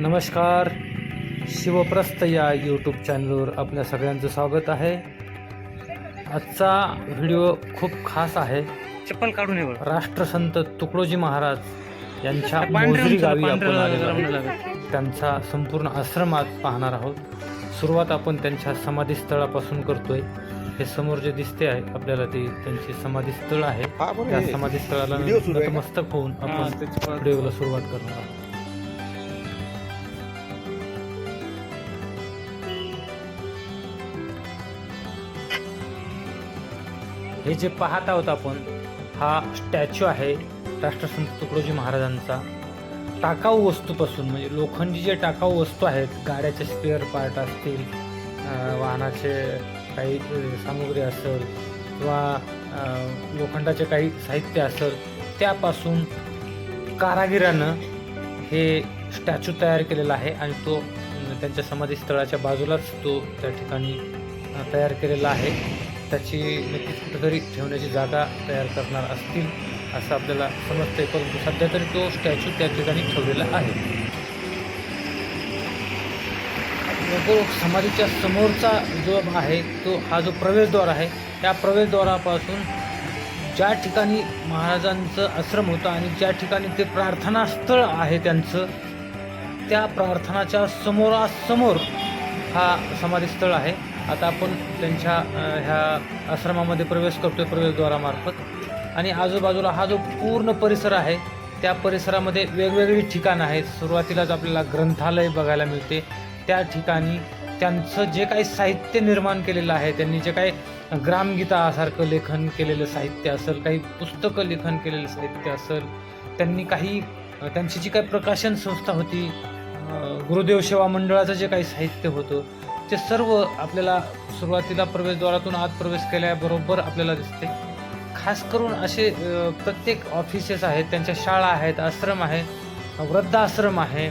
नमस्कार शिवप्रस्त या यूट्यूब चॅनलवर आपल्या सगळ्यांचं स्वागत आहे आजचा व्हिडिओ खूप खास आहे चप्पल काढून ये बरं. राष्ट्रसंत तुकडोजी महाराज यांच्या पांढऱ्या मोजरी उंचाला गावी आपण पांढऱ्या आलेलो रंग आहोत. लागत. त्यांचा संपूर्ण आश्रमात पाहणार आहोत सुरुवात आपण त्यांच्या समाधीस्थळापासून करतोय हे समोर जे दिसते आहे आपल्याला ते त्यांचे समाधीस्थळ आहे त्या समाधीस्थळाला? नतमस्तक होऊन आपण व्हिडिओला सुरुवात करणार आहोत हे जे पाहत आहोत आपण हा स्टॅच्यू आहे राष्ट्रसंत तुकडोजी महाराजांचा. टाकाऊ वस्तूपासून म्हणजे लोखंडी जे टाकाऊ वस्तू आहेत गाड्याचे स्पेअर पार्ट असतील वाहनाचे काही सामग्री सामुग्री असेल किंवा लोखंडाचे काही साहित्य असेल त्यापासून कारागिरानं हे स्टॅच्यू तयार केलेला आहे आणि तो त्यांच्या समाधीस्थळाच्या बाजूलाच तो त्या ठिकाणी तयार केलेला आहे. त्याची नक्कीच कुठेतरी ठेवण्याची जागा तयार करणार असतील असं आपल्याला समजतंय परंतु सध्या तरी तो स्टॅच्यू त्या ठिकाणी ठेवलेला आहे. तो समाधीच्या समोरचा जो आहे तो हा जो प्रवेशद्वार आहे त्या प्रवेशद्वारापासून ज्या ठिकाणी महाराजांचं आश्रम होतं आणि ज्या ठिकाणी ते प्रार्थनास्थळ आहे त्यांचं त्या प्रार्थनाच्या समोरासमोर हा समाधीस्थळ आहे. आता आपण त्यांच्या ह्या आश्रमामध्ये प्रवेश करतोय प्रवेशद्वारामार्फत. आणि आजूबाजूला हा जो पूर्ण परिसर आहे त्या परिसरामध्ये वेगवेगळी ठिकाणं आहेत. सुरुवातीलाच आपल्याला ग्रंथालय बघायला मिळते. त्या ठिकाणी त्यांचं जे काही साहित्य निर्माण केलेलं आहे त्यांनी जे काही ग्रामगीतासारखं लेखन केलेलं साहित्य असेल काही पुस्तकं लेखन केलेलं साहित्य असेल त्यांनी काही त्यांची जी काही प्रकाशन संस्था होती गुरुदेव सेवा मंडळाचं जे काही साहित्य होतं ते सर्व आपल्याला सुरुवातीला प्रवेशद्वारातून आत प्रवेश केल्याबरोबर आपल्याला दिसते. खास करून असे प्रत्येक ऑफिसेस आहेत त्यांच्या शाळा आहेत आश्रम आहे वृद्धाश्रम आहे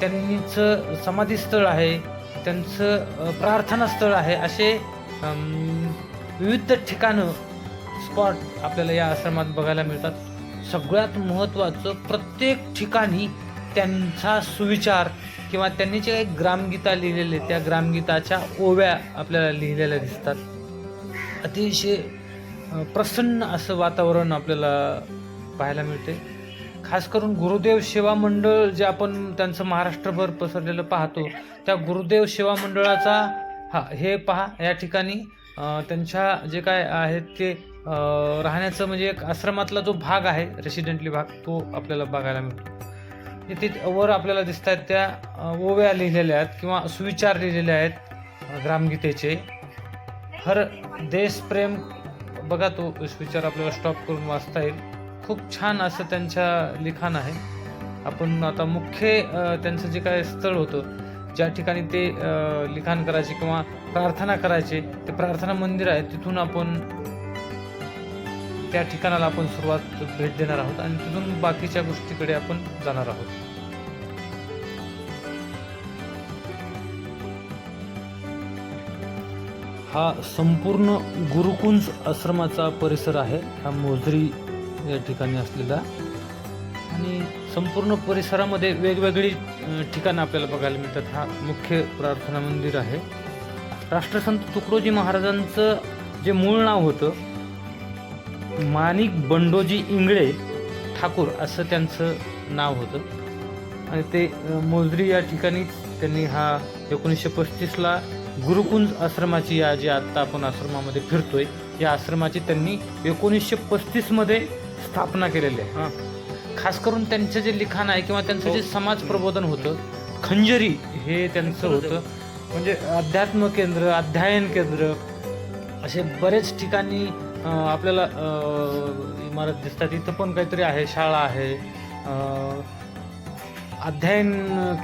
त्यांचं समाधीस्थळ आहे त्यांचं प्रार्थनास्थळ आहे असे विविध ठिकाणं स्पॉट आपल्याला या आश्रमात बघायला मिळतात. सगळ्यात महत्त्वाचं प्रत्येक ठिकाणी त्यांचा सुविचार किंवा त्यांनी जे काही ग्रामगीता लिहिलेले त्या ग्रामगीताच्या ओव्या आपल्याला लिहिलेल्या दिसतात. अतिशय प्रसन्न असं वातावरण आपल्याला पाहायला मिळते. खास करून गुरुदेव सेवा मंडळ जे आपण त्यांचं महाराष्ट्रभर पसरलेलं पाहतो त्या गुरुदेव सेवा मंडळाचा हा हे पहा या ठिकाणी त्यांच्या जे काय आहेत ते राहण्याचं म्हणजे एक आश्रमातला जो भाग आहे रेसिडेंटली भाग तो आपल्याला बघायला मिळतो. इथे वर आपल्याला दिसत आहेत त्या ओव्या लिहिलेल्या आहेत किंवा सुविचार लिहिलेले आहेत ग्रामगीतेचे. हर देशप्रेम बघा तो सुविचार आपल्याला स्टॉप करून वाचता येईल. खूप छान असं त्यांच्या लिखाण आहे. आपण आता मुख्य त्यांचं जे काय स्थळ होतं ज्या ठिकाणी ते लिखाण करायचे किंवा प्रार्थना करायचे ते प्रार्थना मंदिर आहे तिथून आपण त्या ठिकाणाला आपण सुरुवात भेट देणार आहोत आणि तिथून बाकीच्या गोष्टीकडे आपण जाणार आहोत. हा संपूर्ण गुरुकुंज आश्रमाचा परिसर आहे. हा मोजरी या ठिकाणी असलेला. आणि संपूर्ण परिसरामध्ये वेगवेगळी ठिकाणं आपल्याला बघायला मिळतात. हा मुख्य प्रार्थना मंदिर आहे. राष्ट्रसंत तुकडोजी महाराजांचं जे मूळ नाव होतं माणिक बंडोजी इंगळे ठाकूर असं त्यांचं नाव होतं आणि ते मोजरी या ठिकाणीच त्यांनी हा एकोणीसशे पस्तीसला गुरुकुंज आश्रमाची या जे आत्ता आपण आश्रमामध्ये फिरतोय या आश्रमाची त्यांनी एकोणीसशे पस्तीसमध्ये स्थापना केलेली आहे हा. खास करून त्यांचं जे लिखाण आहे किंवा त्यांचं जे हो. समाज प्रबोधन होतं खंजरी हे त्यांचं होतं म्हणजे अध्यात्म केंद्र अध्ययन केंद्र असे बरेच ठिकाणी आपल्याला इमारत दिसतात. इथं पण काहीतरी आहे शाळा आहे. अध्ययन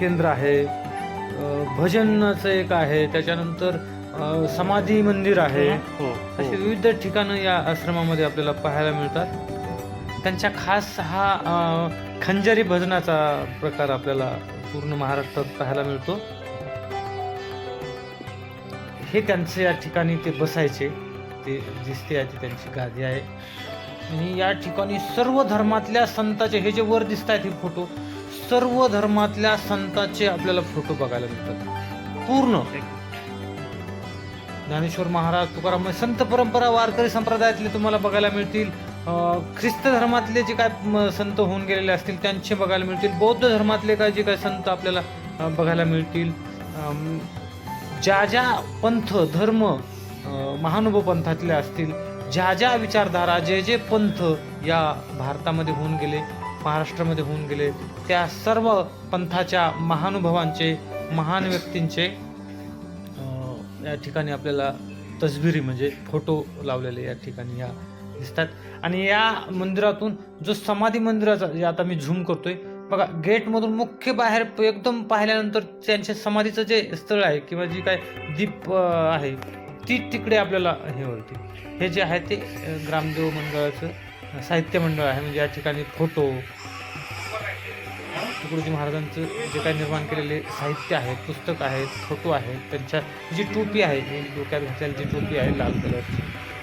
केंद्र आहे. भजनाचं एक आहे. त्याच्यानंतर समाधी मंदिर आहे. हो, हो. विविध ठिकाणं या आश्रमामध्ये आपल्याला पाहायला मिळतात. त्यांच्या खास हा खंजारी भजनाचा प्रकार आपल्याला पूर्ण महाराष्ट्रात पाहायला मिळतो. हे त्यांचे या ठिकाणी ते बसायचे. ते दिसते आहे ती त्यांची गादी आहे. आणि या ठिकाणी सर्व धर्मातल्या संतांचे हे जे वर दिसत आहेत हे फोटो सर्व धर्मातल्या संतांचे आपल्याला फोटो बघायला मिळतात. पूर्ण. ज्ञानेश्वर महाराज तुकाराम संत परंपरा वारकरी संप्रदायातले तुम्हाला बघायला मिळतील. ख्रिस्त धर्मातले जे काय संत होऊन गेलेले असतील त्यांचे बघायला मिळतील. बौद्ध धर्मातले काय जे काय संत आपल्याला बघायला मिळतील. ज्या ज्या पंथ धर्म महानुभव पंथातले असतील ज्या ज्या विचारधारा जे जे पंथ या भारतामध्ये होऊन गेले महाराष्ट्रामध्ये होऊन गेले त्या सर्व पंथाच्या महानुभवांचे महान व्यक्तींचे या ठिकाणी आपल्याला तस्बिरी म्हणजे फोटो लावलेले या ठिकाणी या दिसतात. आणि या मंदिरातून जो समाधी मंदिराचा जे आता मी झूम करतोय बघा गेटमधून मुख्य बाहेर एकदम पाहिल्यानंतर त्यांच्या समाधीचं जे स्थळ आहे किंवा जी काय दीप आहे ती तिकडे आपल्याला हे होते. हे जे आहे ते ग्रामदेव मंडळाचं साहित्य मंडळ आहे. म्हणजे या ठिकाणी फोटो तुकडोजी महाराजांचं जे काही निर्माण केलेले साहित्य आहे पुस्तक आहेत फोटो आहेत त्यांच्या जी टोपी आहे जी डोक्यात घातलेली जी टोपी आहे लाल कलरची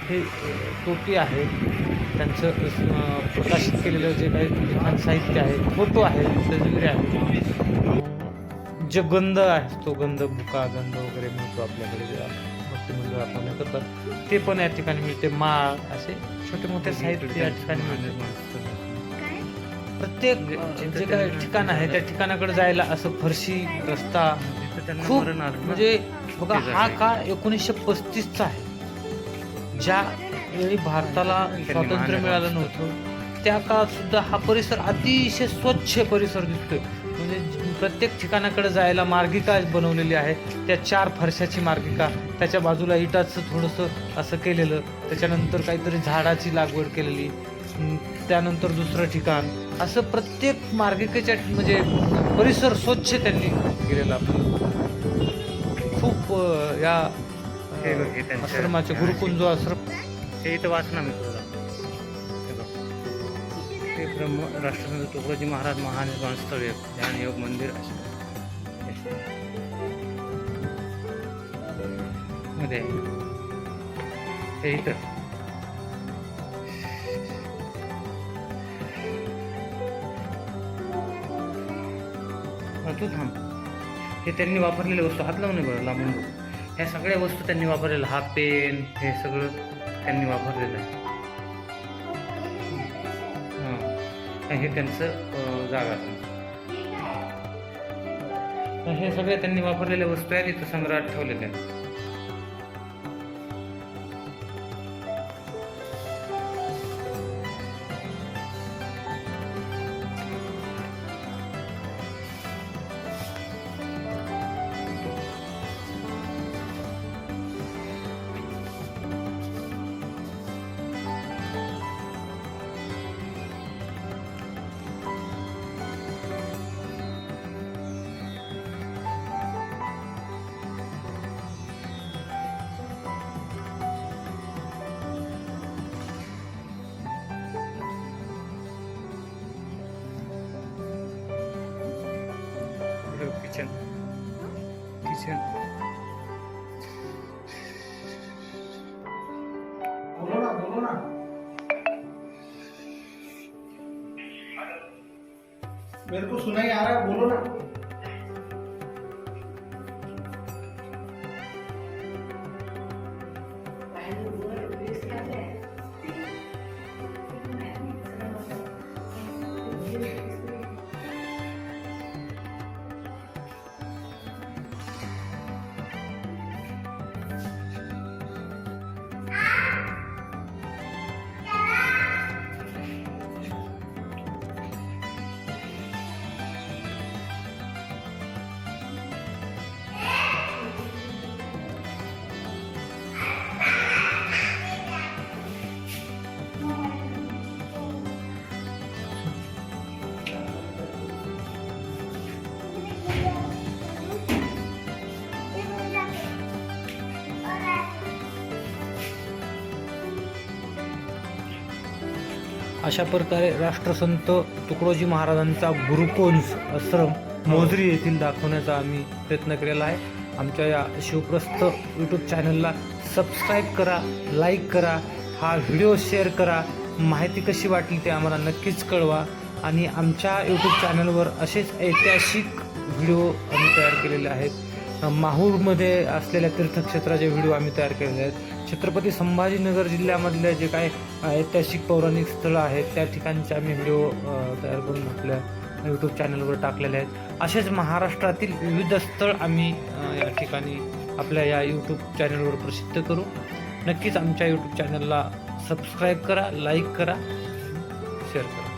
हे टोपी आहे. त्यांचं प्रकाशित केलेलं जे काही लिखाण साहित्य आहे फोटो आहे तसबिरी आहे. जे गंध आहे तो गंध बुका गंध वगैरे मिळतो आपल्याकडे जे मंदिर आपण करतात. ते पण या ठिकाणी मिळते. माळ असे छोटे मोठे साहित्य या ठिकाणी मिळते. प्रत्येक अ, जे काही ठिकाण आहे त्या ठिकाणाकडे जायला असं फरशी रस्ता खूप म्हणजे बघा हा काळ एकोणीसशे पस्तीसचा आहे. ज्या वेळी भारताला स्वातंत्र्य मिळालं नव्हतं त्या काळात सुद्धा हा परिसर अतिशय स्वच्छ परिसर दिसतोय. म्हणजे प्रत्येक ठिकाणाकडे जायला मार्गिका बनवलेली आहे. त्या चार फरशाची मार्गिका. त्याच्या बाजूला इटाचं थोडंसं असं केलेलं. त्याच्यानंतर काहीतरी झाडाची लागवड केलेली. त्यानंतर दुसरं ठिकाण. असं प्रत्येक मार्गिकेच्या म्हणजे परिसर स्वच्छ त्यांनी केलेला. खूप या आश्रमाचे गुरुकुंज आश्रम हे इथं वाचना मी तुला बघ. ते ब्रह्म राष्ट्रसंत तुकडोजी महाराज महानिर्वाण स्थळ योग ध्यान योग मंदिर असे. मध्ये. हे इथं. तू थांब. हे त्यांनी वापरलेल्या वस्तू हात लावून बरं लांबून ह्या सगळ्या वस्तू त्यांनी वापरलेल्या हा पेन हे सगळं त्यांनी वापरलेलं आहे. हे त्यांचं जागा. हे सगळे त्यांनी वापरलेल्या वस्तू आहेत इथं संग्रहात ठेवलेल्या आहेत. किचन। किचन। बोलो ना बोलो मेरे को सुनाई आ रहा है बोलो ना। अशा प्रकारे राष्ट्रसंत तुकडोजी महाराजांचा गुरुकोंज आश्रम मोजरी येथील दाखवण्याचा आम्ही प्रयत्न केलेला आहे. आमच्या या शिवप्रस्थ यूट्यूब चॅनलला सबस्क्राईब करा लाईक करा हा व्हिडिओ शेअर करा. माहिती कशी वाटली ते आम्हाला नक्कीच कळवा. आणि आमच्या यूट्यूब चॅनलवर असेच ऐतिहासिक व्हिडिओ आम्ही तयार केलेले आहेत. माहूरमध्ये असलेल्या तीर्थक्षेत्राचे व्हिडिओ आम्ही तयार केलेले आहेत. छत्रपती संभाजीनगर जिल्ह्यामधले जे काय ऐतिहासिक पौराणिक स्थळं आहेत त्या ठिकाणचे आम्ही व्हिडिओ तयार करून आपल्या यूट्यूब चॅनलवर टाकलेले आहेत. असेच महाराष्ट्रातील विविध स्थळ आम्ही या ठिकाणी आपल्या या यूट्यूब चॅनलवर प्रसिद्ध करू. नक्कीच आमच्या यूट्यूब चॅनलला सबस्क्राईब करा लाईक करा शेअर करा.